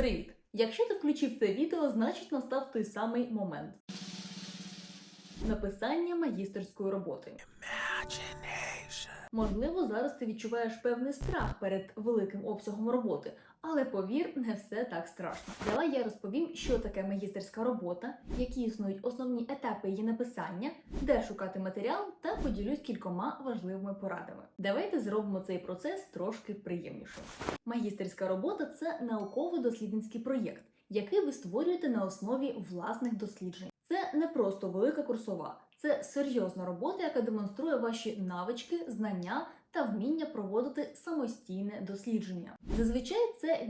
Привіт! Якщо ти включив це відео, значить настав той самий момент. Написання магістерської роботи. Можливо, зараз ти відчуваєш певний страх перед великим обсягом роботи, але повір, не все так страшно. Давай я розповім, що таке магістерська робота, які існують основні етапи її написання, де шукати матеріал, та поділюсь кількома важливими порадами. Давайте зробимо цей процес трошки приємнішим. Магістерська робота це науково-дослідницький проєкт, який ви створюєте на основі власних досліджень. Це не просто велика курсова, це серйозна робота, яка демонструє ваші навички, знання та вміння проводити самостійне дослідження. Зазвичай це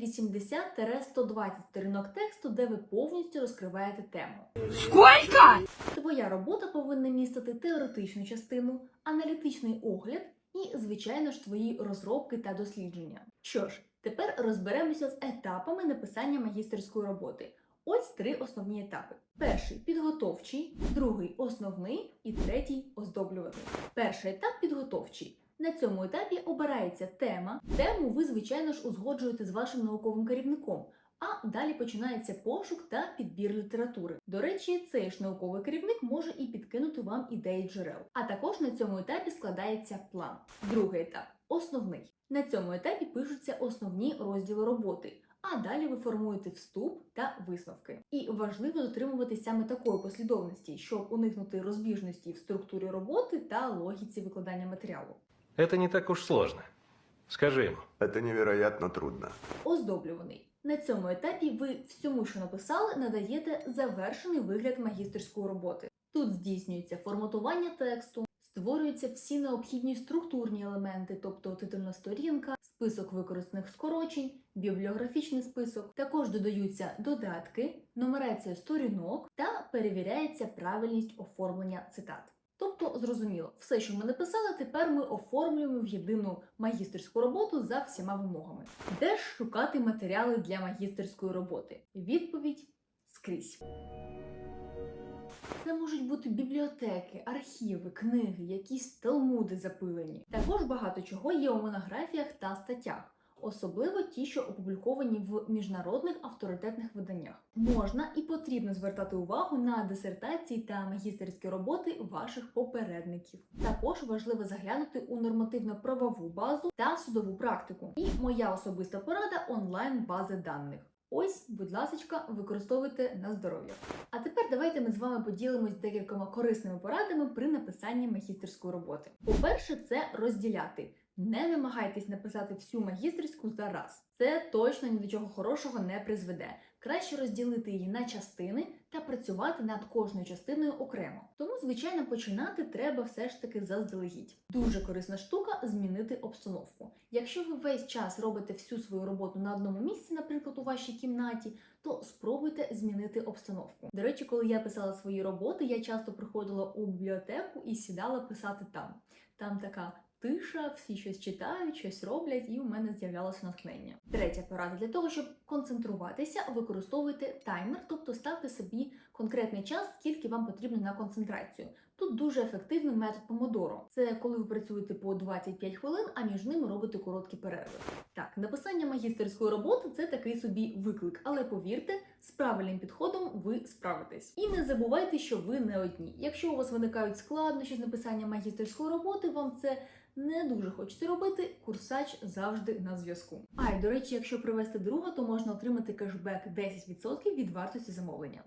80-120 сторінок тексту, де ви повністю розкриваєте тему. Сколько? Твоя робота повинна містити теоретичну частину, аналітичний огляд і, звичайно ж, твої розробки та дослідження. Що ж, тепер розберемося з етапами написання магістерської роботи. Ось три основні етапи: перший підготовчий, другий основний і третій оздоблюваний. Перший етап підготовчий. На цьому етапі обирається тема. Тему ви, звичайно ж, узгоджуєте з вашим науковим керівником. А далі починається пошук та підбір літератури. До речі, цей ж науковий керівник може і підкинути вам ідеї джерел. А також на цьому етапі складається план. Другий етап основний. На цьому етапі пишуться основні розділи роботи. А далі ви формуєте вступ та висновки. І важливо дотримуватись саме такої послідовності, щоб уникнути розбіжності в структурі роботи та логіці викладання матеріалу. Это не так уж сложно. Скажи ему. Это невероятно трудно. Оздоблюваний. На цьому етапі ви всьому, що написали, надаєте завершений вигляд магістерської роботи. Тут здійснюється форматування тексту, створюються всі необхідні структурні елементи, тобто титульна сторінка, список використаних скорочень, бібліографічний список. Також додаються додатки, нумерація сторінок та перевіряється правильність оформлення цитат. Тобто, зрозуміло, все, що ми написали, тепер ми оформлюємо в єдину магістерську роботу за всіма вимогами. Де ж шукати матеріали для магістерської роботи? Відповідь скрізь. Це можуть бути бібліотеки, архіви, книги, якісь талмуди запилені. Також багато чого є у монографіях та статтях. Особливо ті, що опубліковані в міжнародних авторитетних виданнях. Можна і потрібно звертати увагу на дисертації та магістерські роботи ваших попередників. Також важливо заглянути у нормативно-правову базу та судову практику. І моя особиста порада онлайн бази даних. Ось, будь ласка, використовуйте на здоров'я. А тепер давайте ми з вами поділимось декількома корисними порадами при написанні магістерської роботи. По-перше, це розділяти. Не намагайтесь написати всю магістерську за раз. Це точно ні до чого хорошого не призведе. Краще розділити її на частини та працювати над кожною частиною окремо. Тому, звичайно, починати треба все ж таки заздалегідь. Дуже корисна штука змінити обстановку. Якщо ви весь час робите всю свою роботу на одному місці, наприклад, у вашій кімнаті, то спробуйте змінити обстановку. До речі, коли я писала свої роботи, я часто приходила у бібліотеку і сідала писати там. Там така тиша, всі щось читають, щось роблять, і у мене з'являлося натхнення. Третя порада для того, щоб концентруватися, використовуйте таймер, тобто ставте собі конкретний час, скільки вам потрібно на концентрацію. Тут дуже ефективний метод помодоро. Це коли ви працюєте по 25 хвилин, а між ними робите короткі перерви. Так, написання магістерської роботи це такий собі виклик, але повірте, з правильним підходом ви справитесь. І не забувайте, що ви не одні. Якщо у вас виникають складнощі з написанням магістерської роботи, вам це не дуже хочеться робити, курсач завжди на зв'язку. А й до речі, якщо привезти друга, то можна отримати кешбек 10% від вартості замовлення.